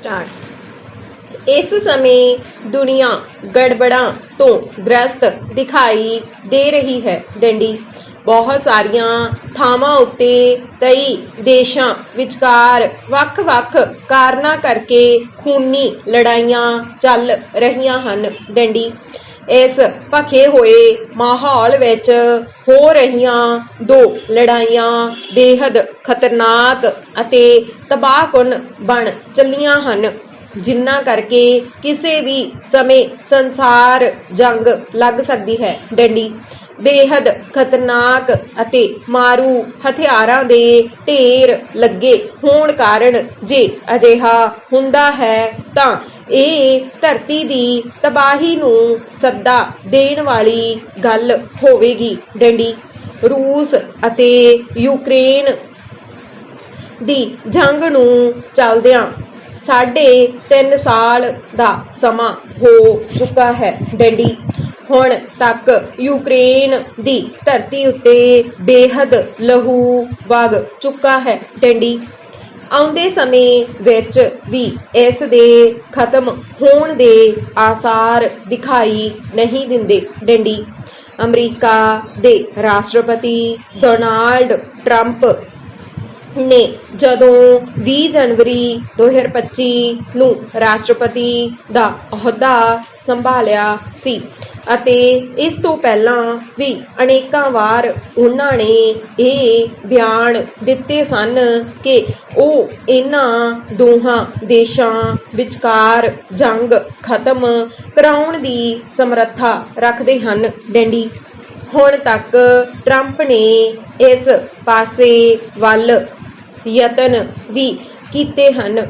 Start ਇਸ ਸਮੇਂ ਦੁਨੀਆ ਗੜਬੜਾਂ ਤੋਂ ਗ੍ਰਸਤ ਦਿਖਾਈ ਦੇ ਰਹੀ ਹੈ, ਡੰਡੀ। ਬਹੁਤ ਸਾਰੀਆਂ ਥਾਵਾਂ ਉੱਤੇ ਕਈ ਦੇਸ਼ਾਂ ਵਿਚਕਾਰ ਵੱਖ-ਵੱਖ ਕਾਰਨਾਂ ਕਰਕੇ ਖੂਨੀ ਲੜਾਈਆਂ ਚੱਲ ਰਹੀਆਂ ਹਨ, ਡੰਡੀ। ਇਸ ਭਖੇ ਹੋਏ ਮਾਹੌਲ ਵਿੱਚ ਹੋ ਰਹੀਆਂ ਦੋ ਲੜਾਈਆਂ ਬੇहद ਖਤਰਨਾਕ ਅਤੇ ਤਬਾਹਕੁਨ ਬਣ ਚੱਲੀਆਂ ਹਨ, ਜਿਨ੍ਹਾਂ ਕਰਕੇ ਕਿਸੇ ਵੀ ਸਮੇਂ ਸੰਸਾਰ ਜੰਗ ਲੱਗ ਸਕਦੀ ਹੈ। ਡੰਡੀ ਬੇहद ਖਤਰਨਾਕ ਅਤੇ ਮਾਰੂ ਹਥਿਆਰਾਂ ਦੇ ਢੇਰ ਲੱਗੇ ਹੋਣ ਕਾਰਨ ਜੇ ਅਜਿਹਾ ਹੁੰਦਾ ਹੈ ਤਾਂ ਇਹ ਧਰਤੀ ਦੀ ਤਬਾਹੀ ਨੂੰ ਸੱਦਾ ਦੇਣ ਵਾਲੀ ਗੱਲ ਹੋਵੇਗੀ। ਡੰਡੀ, ਰੂਸ ਅਤੇ ਯੂਕਰੇਨ ਦੀ ਜੰਗ ਨੂੰ ਚੱਲਦਿਆਂ ਸਾਢੇ 3 ਸਾਲ ਦਾ ਸਮਾਂ ਹੋ ਚੁੱਕਾ ਹੈ। ਡੰਡੀ ਹੁਣ ਤੱਕ ਯੂਕਰੇਨ ਦੀ ਧਰਤੀ ਉੱਤੇ ਬੇਹੱਦ ਲਹੂ ਵਗ ਚੁੱਕਾ ਹੈ ਡੰਡੀ। ਆਉਂਦੇ ਸਮੇਂ ਵਿੱਚ ਵੀ ਇਸ ਦੇ ਖਤਮ ਹੋਣ ਦੇ ਆਸਾਰ ਦਿਖਾਈ ਨਹੀਂ ਦਿੰਦੇ ਡੰਡੀ। ਅਮਰੀਕਾ ਦੇ ਰਾਸ਼ਟਰਪਤੀ ਡੋਨਾਲਡ ਟਰੰਪ ਨੇ ਜਦੋਂ 20 ਜਨਵਰੀ 2025 ਨੂੰ ਰਾਸ਼ਟਰਪਤੀ ਦਾ ਅਹੁਦਾ ਸੰਭਾਲਿਆ ਸੀ ਅਤੇ ਇਸ ਤੋਂ ਪਹਿਲਾਂ ਵੀ ਅਨੇਕਾਂ ਵਾਰ ਉਹਨਾਂ ਨੇ ਇਹ ਬਿਆਨ ਦਿੱਤੇ ਸਨ ਕਿ ਉਹ ਇਹਨਾਂ ਦੋਹਾਂ ਦੇਸ਼ਾਂ ਵਿਚਕਾਰ ਜੰਗ ਖਤਮ ਕਰਾਉਣ ਦੀ ਸਮਰੱਥਾ ਰੱਖਦੇ ਹਨ। ਡੈਂਡੀ, ਹੁਣ ਤੱਕ ਟਰੰਪ ਨੇ ਇਸ ਪਾਸੇ ਵੱਲ ਯਤਨ ਵੀ ਕੀਤੇ ਹਨ।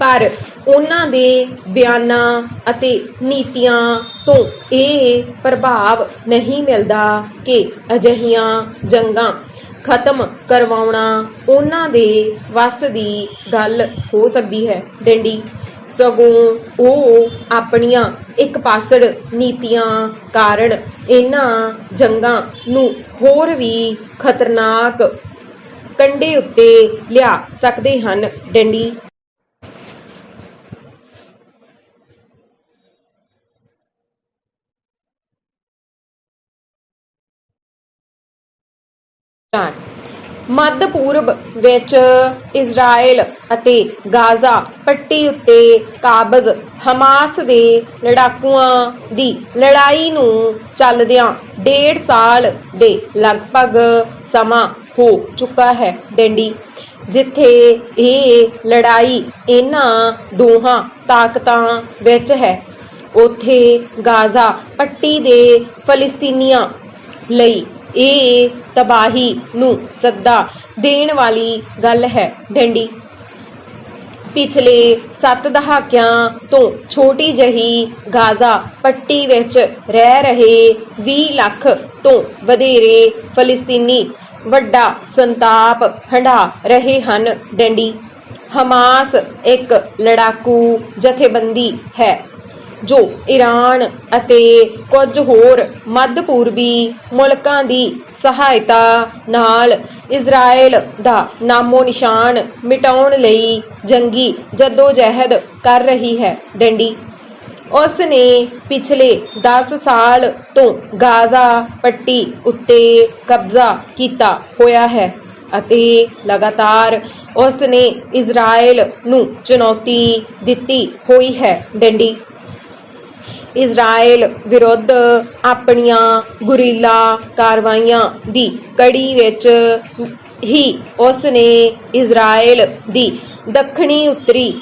ਪਰ ਉਹਨਾਂ ਦੇ ਬਿਆਨਾਂ ਅਤੇ ਨੀਤੀਆਂ ਤੋਂ ਇਹ ਪ੍ਰਭਾਵ ਨਹੀਂ ਮਿਲਦਾ ਕਿ ਅਜਿਹੀਆਂ ਜੰਗਾਂ ਖਤਮ ਕਰਵਾਉਣਾ ਉਹਨਾਂ ਦੇ ਵੱਸ ਦੀ ਗੱਲ ਹੋ ਸਕਦੀ ਹੈ। ਡੰਡੀ, ਸਗੋਂ ਉਹ ਆਪਣੀਆਂ ਇੱਕ ਪਾਸੜ ਨੀਤੀਆਂ ਕਾਰਨ ਇਹਨਾਂ ਜੰਗਾਂ ਨੂੰ ਹੋਰ ਵੀ ਖਤਰਨਾਕ ਕੰਡੇ ਉੱਤੇ ਲਿਆ ਸਕਦੇ ਹਨ। ਡੰਡੀ ਮੱਧ ਪੂਰਬ ਵਿੱਚ ਇਜ਼ਰਾਈਲ ਅਤੇ ਗਾਜ਼ਾ ਪੱਟੀ ਉੱਤੇ ਕਾਬਜ਼ ਹਮਾਸ ਦੇ ਲੜਾਕੂਆਂ ਦੀ ਲੜਾਈ ਨੂੰ ਚੱਲਦਿਆਂ ਡੇਢ ਸਾਲ ਦੇ ਲਗਭਗ ਸਮਾਂ ਹੋ ਚੁੱਕਾ ਹੈ ਡੈਂਡੀ। ਜਿੱਥੇ ਇਹ ਲੜਾਈ ਇਹਨਾਂ ਦੋਹਾਂ ਤਾਕਤਾਂ ਵਿੱਚ ਹੈ, ਉਥੇ ਗਾਜ਼ਾ ਪੱਟੀ ਦੇ ਫਲਸਤੀਨੀਆਂ ਲਈ ਇਹ ਤਬਾਹੀ ਨੂੰ ਸੱਦਾ ਦੇਣ ਵਾਲੀ ਗੱਲ ਹੈ ਡੰਡੀ। ਪਿਛਲੇ 7 ਦਹਾਕਿਆਂ ਤੋਂ ਛੋਟੀ ਜਹੀ ਗਾਜ਼ਾ ਪੱਟੀ ਵਿੱਚ ਰਹਿ ਰਹੇ 20 ਲੱਖ ਤੋਂ ਵਧੇਰੇ ਫਲਸਤੀਨੀ ਵੱਡਾ ਸੰਤਾਪ ਹੰਢਾ ਰਹੇ ਹਨ। ਡੰਡੀ, ਹਮਾਸ ਇੱਕ ਲੜਾਕੂ ਜਥੇਬੰਦੀ ਹੈ। ਜੋ ਈਰਾਨ ਅਤੇ ਕੁਝ ਹੋਰ ਮੱਧ ਪੂਰਬੀ ਮੁਲਕਾਂ ਦੀ ਸਹਾਇਤਾ ਨਾਲ ਇਜ਼ਰਾਈਲ ਦਾ ਨਾਮੋ ਨਿਸ਼ਾਨ ਮਿਟਾਉਣ ਲਈ ਜੰਗੀ ਜਦੋਜਹਿਦ ਕਰ ਰਹੀ ਹੈ। ਡੰਡੀ ਉਸ ਨੇ ਪਿਛਲੇ 10 ਸਾਲ ਤੋਂ ਗਾਜ਼ਾ ਪੱਟੀ ਉੱਤੇ ਕਬਜ਼ਾ ਕੀਤਾ ਹੋਇਆ ਹੈ ਅਤੇ ਲਗਾਤਾਰ ਉਸ ਨੇ ਇਜ਼ਰਾਈਲ ਨੂੰ ਚੁਣੌਤੀ ਦਿੱਤੀ ਹੋਈ ਹੈ। ਡੰਡੀ ਇਜ਼ਰਾਈਲ ਵਿਰੁੱਧ ਆਪਣੀਆਂ ਗੁਰੀਲਾ ਕਾਰਵਾਈਆਂ ਦੀ ਕੜੀ ਵਿੱਚ ਹੀ ਉਸ ਨੇ ਇਜ਼ਰਾਈਲ ਦੀ ਦੱਖਣੀ ਉੱਤਰੀ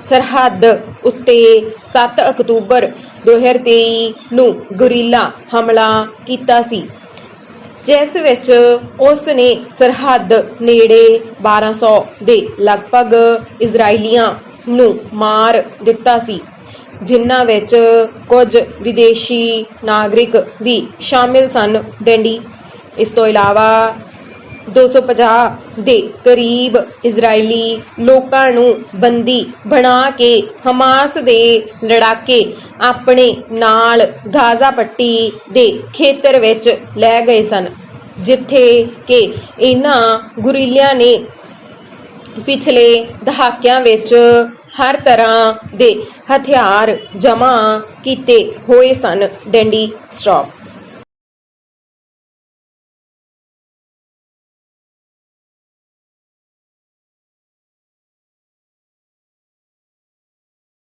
ਸਰਹੱਦ ਉੱਤੇ 7 ਅਕਤੂਬਰ 2023 ਨੂੰ ਗੁਰੀਲਾ ਹਮਲਾ ਕੀਤਾ ਸੀ, ਜਿਸ ਵਿੱਚ ਉਸ ਨੇ ਸਰਹੱਦ ਨੇੜੇ 1200 ਦੇ ਲਗਭਗ ਇਜ਼ਰਾਈਲੀਆਂ ਨੂੰ ਮਾਰ ਦਿੱਤਾ ਸੀ। ਜਿਨ੍ਹਾਂ ਵਿੱਚ ਕੁਝ ਵਿਦੇਸ਼ੀ ਨਾਗਰਿਕ ਵੀ ਸ਼ਾਮਿਲ ਸਨ। ਡੈਂਡੀ, ਇਸ ਤੋਂ ਇਲਾਵਾ 250 ਦੇ ਕਰੀਬ ਇਜ਼ਰਾਈਲੀ ਲੋਕਾਂ ਨੂੰ ਬੰਦੀ ਬਣਾ ਕੇ ਹਮਾਸ ਦੇ ਲੜਾਕੇ ਆਪਣੇ ਨਾਲ ਗਾਜ਼ਾ ਪੱਟੀ ਦੇ ਖੇਤਰ ਵਿੱਚ ਲੈ ਗਏ ਸਨ, ਜਿੱਥੇ ਕਿ ਇਹਨਾਂ ਗੁਰੀਲਿਆਂ ਨੇ ਪਿਛਲੇ ਦਹਾਕਿਆਂ ਵਿੱਚ ਹਰ ਤਰ੍ਹਾਂ ਦੇ ਹਥਿਆਰ ਜਮ੍ਹਾਂ ਕੀਤੇ ਹੋਏ ਸਨ। Dandy stop